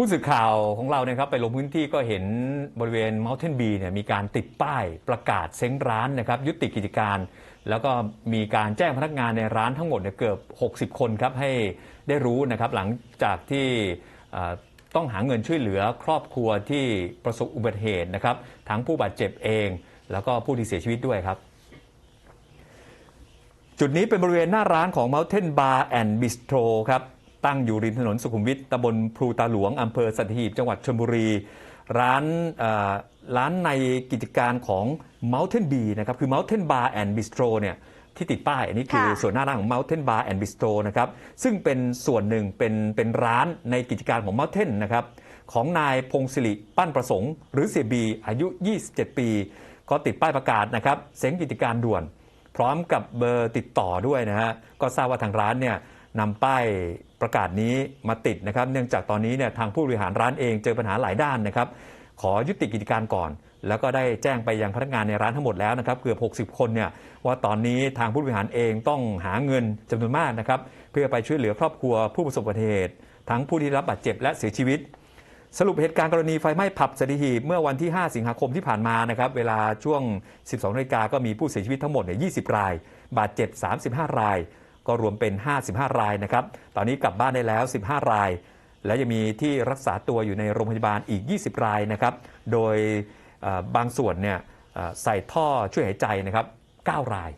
ผู้สื่อข่าวของเราเนี่ยครับไปลงพื้นที่ก็เห็นบริเวณ Mountain B เนี่ยมีการติดป้ายประกาศเซ้งร้านนะครับยุติกิจการ แล้วก็มีการแจ้งพนักงานในร้านทั้งหมดเนี่ยเกือบ 60 คนครับให้ได้รู้นะครับหลังจากที่ต้องหาเงินช่วยเหลือครอบครัวที่ประสบอุบัติเหตุนะครับทั้งผู้บาดเจ็บเอง แล้วก็ผู้ที่เสียชีวิตด้วยครับจุดนี้เป็นบริเวณหน้าร้านของ Mountain Bar and Bistro ครับ ตั้งอยู่ริมถนนสุขุมวิทตำบลพลูตาหลวงอำเภอสัตหีบจังหวัดชลบุรี ร้านเอ่อร้านในกิจการของ Mountain B นะครับคือ Mountain Bar and Bistro เนี่ยที่ติดป้าย อันนี้คือค่ะส่วนหน้าร้านของ Mountain Bar and Bistro นะครับซึ่งเป็นส่วนหนึ่งเป็นเป็นร้านในกิจการของ Mountain นะครับของนายพงศิริปั้นประสงค์ หรือเสียบี อายุ 27 ปี ก็ติดป้ายประกาศนะครับเซ้งกิจการด่วน พร้อมกับเบอร์ติดต่อด้วยนะฮะก็ทราบว่าทางร้านเนี่ย นำป้ายประกาศนี้มาติดนะครับ เนื่องจากตอนนี้เนี่ยทางผู้บริหารร้านเองเจอปัญหาหลายด้านนะครับ ขอยุติกิจการก่อน แล้วก็ได้แจ้งไปยังพนักงานในร้านทั้งหมดแล้วนะครับเกือบ60 คนเนี่ยว่าตอนนี้ทางผู้บริหารเองต้องหาเงินจำนวนมากนะครับเพื่อไปช่วยเหลือครอบครัวผู้ประสบอุบัติเหตุ ทั้งผู้ที่รับบาดเจ็บและเสียชีวิต สรุปเหตุการณ์กรณีไฟไหม้ผับสถิหีบเมื่อวันที่ 5 สิงหาคมที่ผ่านมานะครับเวลาช่วง 12นาฬิกาก็มีผู้เสียชีวิตทั้งหมดเนี่ย20 ราย บาดเจ็บ 35 ราย ก็รวมเป็น 55 รายนะครับ ตอนนี้กลับบ้านได้แล้ว 15 ราย และยังมีที่รักษาตัวอยู่ในโรงพยาบาลอีก 20 รายนะครับ โดยบางส่วนเนี่ยใส่ท่อช่วยหายใจนะครับ 9 ราย